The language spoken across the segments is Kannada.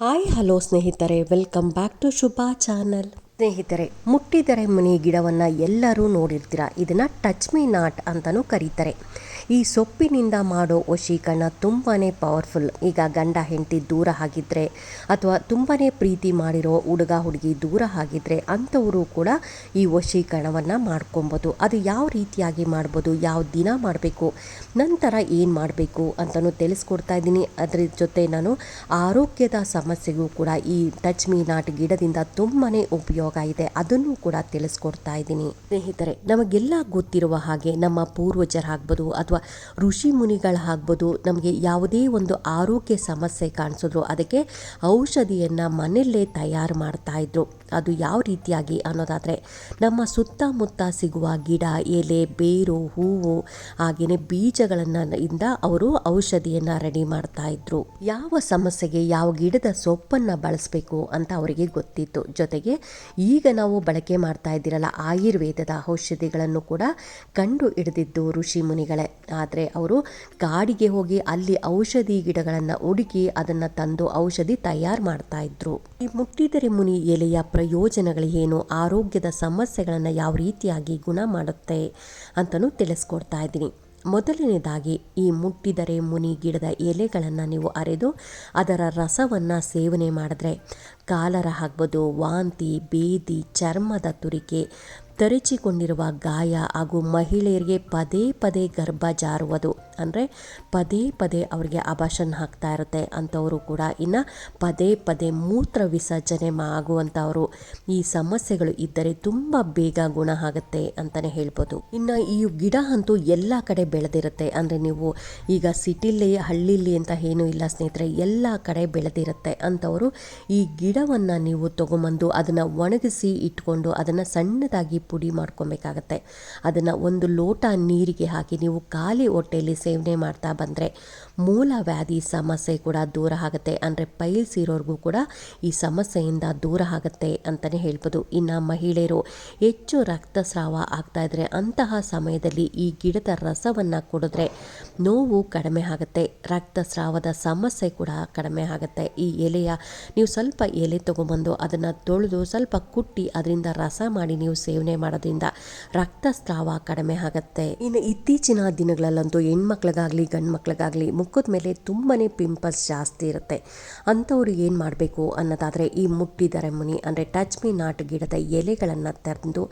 ಹಾಯ್, ಹಲೋ ಸ್ನೇಹಿತರೆ. Welcome back to Shubha channel ಸ್ನೇಹಿತರೆ, ಮುಟ್ಟಿದರೆ ಮನೆ ಗಿಡವನ್ನು ಎಲ್ಲರೂ ನೋಡಿರ್ತೀರ? ಇದನ್ನು ಟಚ್ ಮೀ ನಾಟ್ ಅಂತಲೂ ಕರೀತಾರೆ. ಈ ಸೊಪ್ಪಿನಿಂದ ಮಾಡೋ ವಶೀಕರಣ ತುಂಬಾ ಪವರ್ಫುಲ್ ಈಗ ಗಂಡ, ಹೆಂಡತಿ ದೂರ ಆಗಿದ್ದರೆ ಅಥವಾ ತುಂಬಾ ಪ್ರೀತಿ ಮಾಡಿರೋ ಹುಡುಗ, ಹುಡುಗಿ ದೂರ ಆಗಿದ್ದರೆ ಅಂಥವರು ಕೂಡ ಈ ವಶೀಕರಣವನ್ನು ಮಾಡ್ಕೊಬೋದು. ಅದು ಯಾವ ರೀತಿಯಾಗಿ ಮಾಡ್ಬೋದು, ಯಾವ ದಿನ ಮಾಡಬೇಕು, ನಂತರ ಏನು ಮಾಡಬೇಕು ಅಂತಲೂ ತಿಳಿಸ್ಕೊಡ್ತಾ ಇದ್ದೀನಿ. ಅದ್ರ ಜೊತೆ ನಾನು ಆರೋಗ್ಯದ ಸಮಸ್ಯೆಗೂ ಕೂಡ ಈ ಟಚ್ ಮೀ ನಾಟ್ ಗಿಡದಿಂದ ತುಂಬಾ ಉಪಯೋಗ ಇದೆ. ಅದನ್ನು ಕೂಡ ತಿಳಿಸ್ಕೊಡ್ತಾ ಇದ್ದೀನಿ. ಸ್ನೇಹಿತರೆ, ನಮಗೆಲ್ಲ ಗೊತ್ತಿರುವ ಹಾಗೆ ನಮ್ಮ ಪೂರ್ವಜರಾಗ್ಬೋದು ಅಥವಾ ಋಷಿ ಮುನಿಗಳಾಗ್ಬೋದು ನಮಗೆ ಯಾವುದೇ ಒಂದು ಆರೋಗ್ಯ ಸಮಸ್ಯೆ ಕಾಣಿಸಿದ್ರು ಅದಕ್ಕೆ ಔಷಧಿಯನ್ನು ಮನೆಯಲ್ಲೇ ತಯಾರು ಮಾಡ್ತಾ ಇದ್ರು. ಅದು ಯಾವ ರೀತಿಯಾಗಿ ಅನ್ನೋದಾದರೆ ನಮ್ಮ ಸುತ್ತಮುತ್ತ ಸಿಗುವ ಗಿಡ, ಎಲೆ, ಬೇರು, ಹೂವು ಹಾಗೆಯೇ ಬೀಜಗಳನ್ನು ಇಂದ ಅವರು ಔಷಧಿಯನ್ನು ರೆಡಿ ಮಾಡ್ತಾ ಇದ್ರು. ಯಾವ ಸಮಸ್ಯೆಗೆ ಯಾವ ಗಿಡದ ಸೊಪ್ಪನ್ನು ಬಳಸಬೇಕು ಅಂತ ಅವರಿಗೆ ಗೊತ್ತಿತ್ತು. ಜೊತೆಗೆ ಈಗ ನಾವು ಬಳಕೆ ಮಾಡ್ತಾ ಇದ್ದೀರಲ್ಲ ಆಯುರ್ವೇದದ ಔಷಧಿಗಳನ್ನು ಕೂಡ ಕಂಡು ಹಿಡಿದಿದ್ದು ಋಷಿ ಮುನಿಗಳೇ. ಆದರೆ ಅವರು ಕಾಡಿಗೆ ಹೋಗಿ ಅಲ್ಲಿ ಔಷಧಿ ಗಿಡಗಳನ್ನು ಹುಡುಕಿ ಅದನ್ನು ತಂದು ಔಷಧಿ ತಯಾರು ಮಾಡ್ತಾ ಇದ್ರು. ಈ ಮುಟ್ಟಿದರೆ ಮುನಿ ಎಲೆಯ ಪ್ರಯೋಜನಗಳೇನು ಆರೋಗ್ಯದ ಸಮಸ್ಯೆಗಳನ್ನು ಯಾವ ರೀತಿಯಾಗಿ ಗುಣ ಮಾಡುತ್ತೆ ಅಂತಲೂ ತಿಳಿಸ್ಕೊಡ್ತಾ ಇದ್ದೀನಿ. ಮೊದಲನೇದಾಗಿ, ಈ ಮುಟ್ಟಿದರೆ ಮುನಿ ಗಿಡದ ಎಲೆಗಳನ್ನು ನೀವು ಅರೆದು ಅದರ ರಸವನ್ನು ಸೇವನೆ ಮಾಡಿದ್ರೆ ಕಾಲರ ಆಗ್ಬೋದು, ವಾಂತಿ, ಬೇದಿ, ಚರ್ಮದ ತುರಿಕೆ ತರಿಚಿಕೊಂಡಿರುವ ಗಾಯ ಹಾಗೂ ಮಹಿಳೆಯರಿಗೆ ಪದೇ ಪದೇ ಗರ್ಭ ಜಾರುವುದು. ಅಂದರೆ ಪದೇ ಪದೇ ಅವರಿಗೆ ಅಭಾಷನ್ ಆಗ್ತಾ ಇರುತ್ತೆ ಅಂಥವರು ಕೂಡ. ಇನ್ನು ಪದೇ ಪದೇ ಮೂತ್ರ ವಿಸರ್ಜನೆ ಆಗುವಂಥವರು ಈ ಸಮಸ್ಯೆಗಳು ಇದ್ದರೆ ತುಂಬ ಬೇಗ ಗುಣ ಆಗುತ್ತೆ ಅಂತಲೇ ಹೇಳ್ಬೋದು. ಇನ್ನು ಈ ಗಿಡ ಅಂತೂ ಎಲ್ಲ ಕಡೆ ಬೆಳೆದಿರುತ್ತೆ. ಅಂದರೆ ನೀವು ಈಗ ಸಿಟಿಲಿ, ಹಳ್ಳಿಲಿ ಅಂತ ಏನೂ ಇಲ್ಲ ಸ್ನೇಹಿತರೆ, ಎಲ್ಲ ಕಡೆ ಬೆಳೆದಿರುತ್ತೆ ಅಂಥವರು ಈ ಗಿಡವನ್ನು ನೀವು ತೊಗೊಂಬಂದು ಅದನ್ನು ಒಣಗಿಸಿ ಇಟ್ಕೊಂಡು ಅದನ್ನು ಸಣ್ಣದಾಗಿ ಪುಡಿ ಮಾಡ್ಕೊಬೇಕಾಗತ್ತೆ. ಅದನ್ನು ಒಂದು ಲೋಟ ನೀರಿಗೆ ಹಾಕಿ ನೀವು ಖಾಲಿ ಹೊಟ್ಟೆಯಲ್ಲಿ ಸೇವನೆ ಮಾಡ್ತಾ ಬಂದರೆ ಮೂಲ ವ್ಯಾಧಿ ಸಮಸ್ಯೆ ಕೂಡ ದೂರ ಆಗುತ್ತೆ. ಅಂದರೆ ಪೈಲ್ಸ್ ಇರೋರಿಗೂ ಕೂಡ ಈ ಸಮಸ್ಯೆಯಿಂದ ದೂರ ಆಗುತ್ತೆ ಅಂತಲೇ ಹೇಳ್ಬೋದು. ಇನ್ನು ಮಹಿಳೆಯರು ಹೆಚ್ಚು ರಕ್ತಸ್ರಾವ ಆಗ್ತಾ ಇದ್ದರೆ ಅಂತಹ ಸಮಯದಲ್ಲಿ ಈ ಗಿಡದ ರಸವನ್ನು ಕುಡಿದ್ರೆ ನೋವು ಕಡಿಮೆ ಆಗುತ್ತೆ. ರಕ್ತಸ್ರಾವದ ಸಮಸ್ಯೆ ಕೂಡ ಕಡಿಮೆ ಆಗುತ್ತೆ. ಈ ಎಲೆಯ ನೀವು ಸ್ವಲ್ಪ ತೊಗೊಂಬಂದು ಅದನ್ನು ತೊಳೆದು ಸ್ವಲ್ಪ ಕುಟ್ಟಿ ಅದರಿಂದ ರಸ ಮಾಡಿ ನೀವು ಸೇವನೆ ಮಾಡೋದ್ರಿಂದ ರಕ್ತಸ್ರಾವ ಕಡಿಮೆ ಆಗುತ್ತೆ. ಇನ್ನು ಇತ್ತೀಚಿನ ದಿನಗಳಲ್ಲಂತೂ ಹೆಣ್ಮಕ್ಳಿಗಾಗಲಿ ಗಂಡು ಮಕ್ಳಿಗಾಗಲಿ ಮುಖದ ಮೇಲೆ ತುಂಬಾ ಪಿಂಪಲ್ಸ್ ಜಾಸ್ತಿ ಇರುತ್ತೆ. ಅಂಥವ್ರು ಏನು ಮಾಡಬೇಕು ಅನ್ನೋದಾದರೆ ಈ ಮುಟ್ಟಿದರೆ ಮುನಿ, ಅಂದರೆ ಟಚ್ ಮೀ ನಾಟ್ ಗಿಡದ ಎಲೆಗಳನ್ನು ತೆರೆದು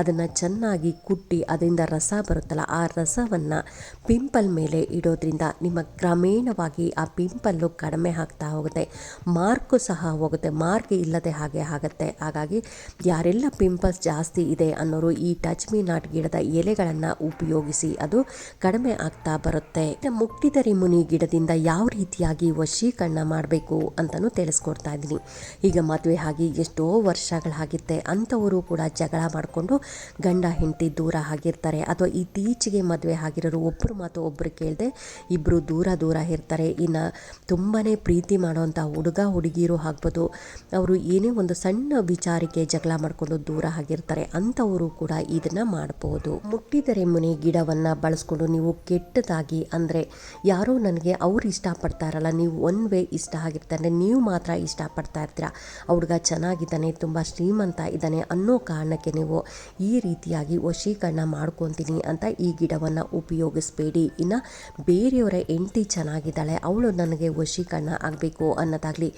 ಅದನ್ನು ಚೆನ್ನಾಗಿ ಕುಟ್ಟಿ ಅದರಿಂದ ರಸ ಬರುತ್ತಲ್ಲ, ಆ ರಸವನ್ನು ಪಿಂಪಲ್ ಮೇಲೆ ಇಡೋದ್ರಿಂದ ನಿಮ್ಮ ಕ್ರಮೇಣವಾಗಿ ಆ ಪಿಂಪಲ್ಲು ಕಡಿಮೆ ಆಗ್ತಾ ಹೋಗುತ್ತೆ. ಮಾರ್ಕು ಸಹ ಹೋಗುತ್ತೆ. ಮಾರ್ಕ್ ಇಲ್ಲದೆ ಹಾಗೆ ಆಗುತ್ತೆ. ಹಾಗಾಗಿ ಯಾರೆಲ್ಲ ಪಿಂಪಲ್ಸ್ ಜಾಸ್ತಿ ಇದೆ ಅನ್ನೋರು ಈ ಟಚ್ ಮೀ ನಾಟ್ ಗಿಡದ ಎಲೆಗಳನ್ನು ಉಪಯೋಗಿಸಿ ಅದು ಕಡಿಮೆ ಆಗ್ತಾ ಬರುತ್ತೆ. ಮುಕ್ತಿದರಿ ಮುನಿ ಗಿಡದಿಂದ ಯಾವ ರೀತಿಯಾಗಿ ವಶೀಕರಣ ಮಾಡಬೇಕು ಅಂತಲೂ ತಿಳಿಸ್ಕೊಡ್ತಾ ಇದ್ದೀನಿ. ಈಗ ಮದುವೆ ಆಗಿ ಎಷ್ಟೋ ವರ್ಷಗಳಾಗಿತ್ತೆ. ಅಂಥವರು ಕೂಡ ಜಗಳ ಮಾಡಿಕೊಂಡು ಗಂಡ ಹೆಂಡತಿ ದೂರ ಆಗಿರ್ತಾರೆ. ಅಥವಾ ಇತ್ತೀಚೆಗೆ ಮದುವೆ ಆಗಿರೋರು ಒಬ್ಬರು ಮಾತು ಒಬ್ಬರು ಕೇಳದೆ ಇಬ್ಬರು ದೂರ ದೂರ ಇರ್ತಾರೆ. ಇನ್ನು ತುಂಬಾ ಪ್ರೀತಿ ಮಾಡೋವಂಥ ಹುಡುಗ ಹುಡುಗಿರು ಆಗ್ಬೋದು. ಅವರು ಏನೇ ಒಂದು ಸಣ್ಣ ವಿಚಾರಕ್ಕೆ ಜಗಳ ಮಾಡಿಕೊಂಡು ದೂರ ಆಗಿರ್ತಾರೆ, ಅಂಥವರು ಕೂಡ ಇದನ್ನು ಮಾಡಬಹುದು ಮುಟ್ಟಿದರೆ ಮುನಿ ಗಿಡವನ್ನು ಬಳಸ್ಕೊಂಡು ನೀವು ಕೆಟ್ಟದಾಗಿ ಅಂದರೆ ಯಾರೋ ನನಗೆ ಅವ್ರು ಇಷ್ಟಪಡ್ತಾರಲ್ಲ, ನೀವು ಒನ್ ವೇ ಇಷ್ಟ ಆಗಿರ್ತಾರೆ ನೀವು ಮಾತ್ರ ಇಷ್ಟಪಡ್ತಾ ಇರ್ತೀರ? ಹುಡುಗ ಚೆನ್ನಾಗಿದ್ದಾನೆ, ತುಂಬ ಶ್ರೀಮಂತ ಇದ್ದಾನೆ ಅನ್ನೋ ಕಾರಣಕ್ಕೆ ನೀವು ಈ ರೀತಿಯಾಗಿ ವಶೀಕರಣ ಮಾಡ್ಕೊತೀನಿ ಅಂತ ಈ ಗಿಡವನ್ನು ಉಪಯೋಗಿಸ್ಬೇಡಿ. ಇನ್ನು ಬೇರೆಯವರ ಹೆಂಡತಿ ಚೆನ್ನಾಗಿದ್ದಾಳೆ, ಅವಳು ನನಗೆ ವಶೀಕರಣ ಆಗಬೇಕು ಅನ್ನೋದಾಗಲಿ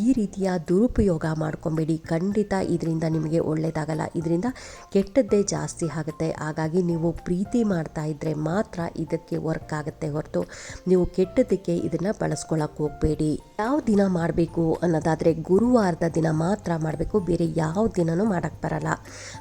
ಈ ರೀತಿಯ ದುರುಪಯೋಗ ಮಾಡ್ಕೊಬೇಡಿ. ಖಂಡಿತ ಇದರಿಂದ ನಿಮಗೆ ಒಳ್ಳೆಯದಾಗಲ್ಲ ಇದರಿಂದ ಕೆಟ್ಟದ್ದೇ ಜಾಸ್ತಿ ಆಗುತ್ತೆ. ಹಾಗಾಗಿ ನೀವು ಪ್ರೀತಿ ಮಾಡ್ತಾ ಇದ್ದರೆ ಮಾತ್ರ ಇದಕ್ಕೆ ವರ್ಕ್ ಆಗುತ್ತೆ ಹೊರತು ನೀವು ಕೆಟ್ಟದಕ್ಕೆ ಇದನ್ನು ಬಳಸ್ಕೊಳ್ಳೋಕೆ ಹೋಗಬೇಡಿ. ಯಾವ ದಿನ ಮಾಡಬೇಕು ಅನ್ನೋದಾದರೆ ಗುರುವಾರದ ದಿನ ಮಾತ್ರ ಮಾಡಬೇಕು. ಬೇರೆ ಯಾವ ದಿನವೂ ಮಾಡೋಕ್ಕೆ ಬರಲ್ಲ.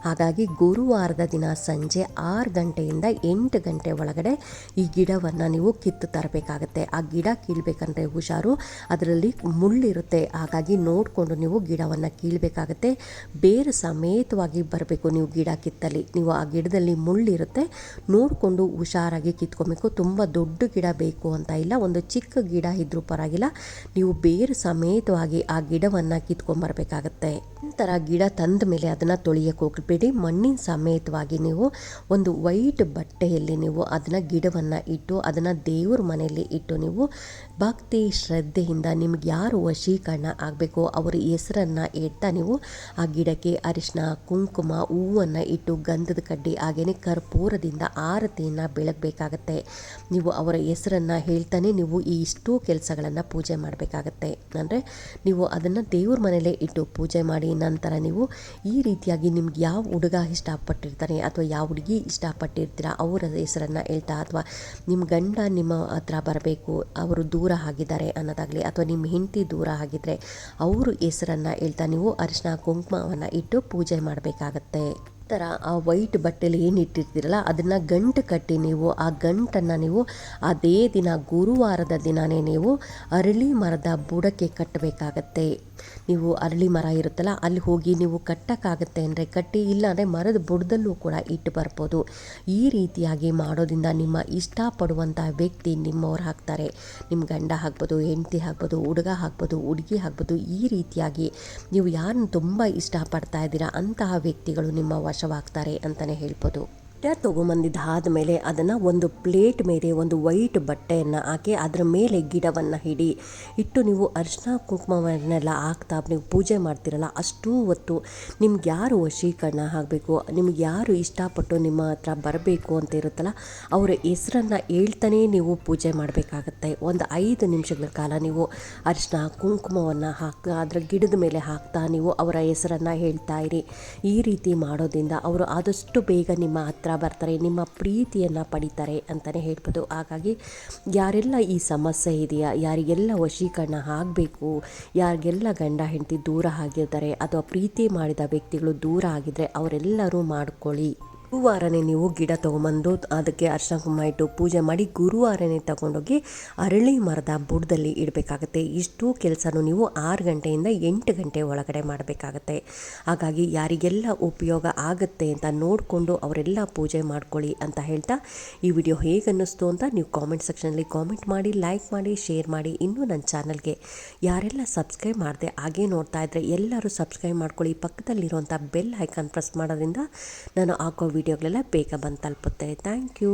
ಹಾಗಾಗಿ ಗುರುವಾರದ ದಿನ ಸಂಜೆ ಆರು ಗಂಟೆಯಿಂದ ಎಂಟು ಗಂಟೆ ಒಳಗಡೆ ಈ ಗಿಡವನ್ನು ನೀವು ಕಿತ್ತು ತರಬೇಕಾಗುತ್ತೆ. ಆ ಗಿಡ ಕೀಳಬೇಕಂದ್ರೆ ಹುಷಾರು. ಅದರಲ್ಲಿ ಮುಳ್ಳಿರುತ್ತೆ. ಹಾಗಾಗಿ ನೋಡಿಕೊಂಡು ನೀವು ಗಿಡವನ್ನು ಕೀಳಬೇಕಾಗತ್ತೆ. ಬೇರು ಸಮೇತವಾಗಿ ಬರಬೇಕು ನೀವು ಗಿಡ ಕಿತ್ತಲ್ಲಿ. ನೀವು ಆ ಗಿಡದಲ್ಲಿ ಮುಳ್ಳಿರುತ್ತೆ. ನೋಡಿಕೊಂಡು ಹುಷಾರಾಗಿ ಕಿತ್ಕೊಬೇಕು. ತುಂಬ ದೊಡ್ಡ ಗಿಡ ಬೇಕು ಅಂತ ಇಲ್ಲ. ಒಂದು ಚಿಕ್ಕ ಗಿಡ ಇದ್ರೂ ಪರವಾಗಿಲ್ಲ. ನೀವು ಬೇರು ಸಮೇತವಾಗಿ ಆ ಗಿಡವನ್ನು ಕಿತ್ಕೊಂಬರ್ಬೇಕಾಗತ್ತೆ. ನಂತರ ಗಿಡ ತಂದ ಮೇಲೆ ಅದನ್ನು ತೊಳೆಯಕ್ಕೆ ಹೋಗಬೇಡಿ. ಮಣ್ಣಿನ ಸಮೇತವಾಗಿ ನೀವು ಒಂದು ವೈಟ್ ಬಟ್ಟೆಯಲ್ಲಿ ನೀವು ಅದನ್ನು ಗಿಡವನ್ನು ಇಟ್ಟು, ಅದನ್ನು ದೇವ್ರ ಮನೆಯಲ್ಲಿ ಇಟ್ಟು ನೀವು ಭಕ್ತಿ, ಶ್ರದ್ಧೆಯಿಂದ ನಿಮ್ಗೆ ಯಾರು ವಶೀಕರಣ ಆಗಬೇಕು, ಅವರ ಹೆಸರನ್ನು ಇಡ್ತಾ ನೀವು ಆ ಗಿಡಕ್ಕೆ ಅರಿಶಿನ ಕುಂಕುಮ, ಹೂವನ್ನು ಇಟ್ಟು ಗಂಧದ ಕಡ್ಡಿ ಹಾಗೆಯೇ ಕರ್ಪೂರದಿಂದ ಆರತಿಯನ್ನು ಬೆಳಗಬೇಕಾಗತ್ತೆ. ನೀವು ಅವರ ಹೆಸರನ್ನು ಹೇಳ್ತಾನೆ ನೀವು ಈ ಇಷ್ಟು ಕೆಲಸಗಳನ್ನು ಪೂಜೆ ಮಾಡಬೇಕಾಗತ್ತೆ. ಅಂದರೆ ನೀವು ಅದನ್ನು ದೇವ್ರ ಮನೆಯಲ್ಲೇ ಇಟ್ಟು ಪೂಜೆ ಮಾಡಿ ನಂತರ ನೀವು ಈ ರೀತಿಯಾಗಿ ನಿಮ್ಗೆ ಯಾವ ಹುಡುಗ ಇಷ್ಟಪಟ್ಟಿರ್ತಾನೆ ಅಥವಾ ಯಾವ ಹುಡುಗಿ ಇಷ್ಟಪಟ್ಟಿರ್ತೀರ, ಅವರ ಹೆಸರನ್ನು ಹೇಳ್ತಾ ಅಥವಾ ನಿಮ್ಮ ಗಂಡ ನಿಮ್ಮ ಹತ್ರ ಬರಬೇಕು, ಅವರು ದೂರ ಆಗಿದ್ದಾರೆ ಅನ್ನೋದಾಗಲಿ ಅಥವಾ ನಿಮ್ಮ ಹೆಂಡತಿ ದೂರ ಆಗಿದ್ದರೆ ಅವರು ಹೆಸರನ್ನು ಹೇಳ್ತಾ ನೀವು ಅರಿಶಿನ ಕುಂಕುಮವನ್ನು ಇಟ್ಟು ಪೂಜೆ ಮಾಡಬೇಕಾಗತ್ತೆ. ನಂತರ ಆ ವೈಟ್ ಬಟ್ಟೆಲಿ ಏನು ಇಟ್ಟಿರ್ತೀರಲ್ಲ, ಅದನ್ನು ಗಂಟು ಕಟ್ಟಿ ನೀವು, ಆ ಗಂಟನ್ನು ನೀವು ಅದೇ ದಿನ ಗುರುವಾರದ ದಿನವೇ ನೀವು ಅರಳಿ ಮರದ ಬುಡಕ್ಕೆ ಕಟ್ಟಬೇಕಾಗತ್ತೆ. ನೀವು ಅರಳಿ ಮರ ಇರುತ್ತಲ್ಲ, ಅಲ್ಲಿ ಹೋಗಿ ನೀವು ಕಟ್ಟಕ್ಕಾಗತ್ತೆ ಅಂದರೆ ಕಟ್ಟಿ ಇಲ್ಲ ಅಂದರೆ ಮರದ ಬುಡದಲ್ಲೂ ಕೂಡ ಇಟ್ಟು ಬರ್ಬೋದು. ಈ ರೀತಿಯಾಗಿ ಮಾಡೋದ್ರಿಂದ ನಿಮ್ಮ ಇಷ್ಟಪಡುವಂಥ ವ್ಯಕ್ತಿ ನಿಮ್ಮವ್ರು ಹಾಕ್ತಾರೆ ನಿಮ್ಮ ಗಂಡ ಹಾಕ್ಬೋದು ಹೆಂಡತಿ ಹಾಕ್ಬೋದು ಹುಡುಗ ಹಾಕ್ಬೋದು ಹುಡುಗಿ ಹಾಕ್ಬೋದು ಈ ರೀತಿಯಾಗಿ ನೀವು ಯಾರನ್ನು ತುಂಬ ಇಷ್ಟಪಡ್ತಾ ಇದ್ದೀರಾ ಅಂತಹ ವ್ಯಕ್ತಿಗಳು ನಿಮ್ಮ ವಶವಾಗ್ತಾರೆ ಅಂತಲೇ ಹೇಳ್ಬೋದು. ಗಿಡ ತೊಗೊಂಬಂದಿದ್ದಾದ ಮೇಲೆ ಅದನ್ನು ಒಂದು ಪ್ಲೇಟ್ ಮೇಲೆ ಒಂದು ವೈಟ್ ಬಟ್ಟೆಯನ್ನು ಹಾಕಿ ಅದರ ಮೇಲೆ ಗಿಡವನ್ನು ಹಿಡಿ ಇಟ್ಟು ನೀವು ಅರಿಶಿನ ಕುಂಕುಮವನ್ನೆಲ್ಲ ಹಾಕ್ತಾ ನೀವು ಪೂಜೆ ಮಾಡ್ತಿರಲ್ಲ, ಅಷ್ಟೂ ಹೊತ್ತು ನಿಮ್ಗೆ ಯಾರು ವಶೀಕರಣ ಆಗಬೇಕು? ನಿಮ್ಗೆ ಯಾರು ಇಷ್ಟಪಟ್ಟು ನಿಮ್ಮ ಹತ್ರ ಬರಬೇಕು ಅಂತ ಇರುತ್ತಲ್ಲ, ಅವರ ಹೆಸರನ್ನು ಹೇಳ್ತಾನೆ ನೀವು ಪೂಜೆ ಮಾಡಬೇಕಾಗತ್ತೆ. ಒಂದು ಐದು ನಿಮಿಷಗಳ ಕಾಲ ನೀವು ಅರಿಶಿನ ಕುಂಕುಮವನ್ನು ಹಾಕಿ, ಅದರ ಗಿಡದ ಮೇಲೆ ಹಾಕ್ತಾ ನೀವು ಅವರ ಹೆಸರನ್ನು ಹೇಳ್ತಾ ಇರಿ. ಈ ರೀತಿ ಮಾಡೋದ್ರಿಂದ ಅವರು ಆದಷ್ಟು ಬೇಗ ನಿಮ್ಮ ಹತ್ರ ಬರ್ತಾರೆ, ನಿಮ್ಮ ಪ್ರೀತಿಯನ್ನು ಪಡಿತಾರೆ ಅಂತಲೇ ಹೇಳ್ಬೋದು. ಹಾಗಾಗಿ ಯಾರೆಲ್ಲ ಈ ಸಮಸ್ಯೆ ಇದೆಯಾ, ಯಾರಿಗೆಲ್ಲ ವಶೀಕರಣ ಆಗಬೇಕು, ಯಾರಿಗೆಲ್ಲ ಗಂಡ ಹೆಂಡತಿ ದೂರ ಆಗಿರ್ತಾರೆ ಅಥವಾ ಪ್ರೀತಿ ಮಾಡಿದ ವ್ಯಕ್ತಿಗಳು ದೂರ ಆಗಿದ್ದರೆ ಅವರೆಲ್ಲರೂ ಮಾಡ್ಕೊಳ್ಳಿ. ಗುರುವಾರನೇ ನೀವು ಗಿಡ ತೊಗೊಂಬಂದು ಅದಕ್ಕೆ ಅರ್ಶನ ಕುಂಕುಮ ಇಟ್ಟು ಪೂಜೆ ಮಾಡಿ ಗುರುವಾರನೇ ತಗೊಂಡೋಗಿ ಅರಳಿ ಮರದ ಬುಡದಲ್ಲಿ ಇಡಬೇಕಾಗತ್ತೆ. ಇಷ್ಟು ಕೆಲಸನೂ ನೀವು ಆರು ಗಂಟೆಯಿಂದ ಎಂಟು ಗಂಟೆ ಒಳಗಡೆ ಮಾಡಬೇಕಾಗತ್ತೆ. ಹಾಗಾಗಿ ಯಾರಿಗೆಲ್ಲ ಉಪಯೋಗ ಆಗುತ್ತೆ ಅಂತ ನೋಡಿಕೊಂಡು ಅವರೆಲ್ಲ ಪೂಜೆ ಮಾಡ್ಕೊಳ್ಳಿ ಅಂತ ಹೇಳ್ತಾ ಈ ವಿಡಿಯೋ ಹೇಗೆ ಅನ್ನಿಸ್ತು ಅಂತ ನೀವು ಕಾಮೆಂಟ್ ಸೆಕ್ಷನಲ್ಲಿ ಕಾಮೆಂಟ್ ಮಾಡಿ, ಲೈಕ್ ಮಾಡಿ, ಶೇರ್ ಮಾಡಿ ಇನ್ನೂ ನನ್ನ ಚಾನಲ್ಗೆ. ಯಾರೆಲ್ಲ ಸಬ್ಸ್ಕ್ರೈಬ್ ಮಾಡಿದೆ ಹಾಗೆ ನೋಡ್ತಾ ಇದ್ದರೆ ಎಲ್ಲರೂ ಸಬ್ಸ್ಕ್ರೈಬ್ ಮಾಡ್ಕೊಳ್ಳಿ. ಪಕ್ಕದಲ್ಲಿರುವಂಥ ಬೆಲ್ ಐಕಾನ್ ಪ್ರೆಸ್ ಮಾಡೋದ್ರಿಂದ ನಾನು ಹಾಕೋ ವಿಡಿಯೋಗಳೆಲ್ಲ ಬೇಗ ಬಂದು ತಲುಪುತ್ತೆ. Thank you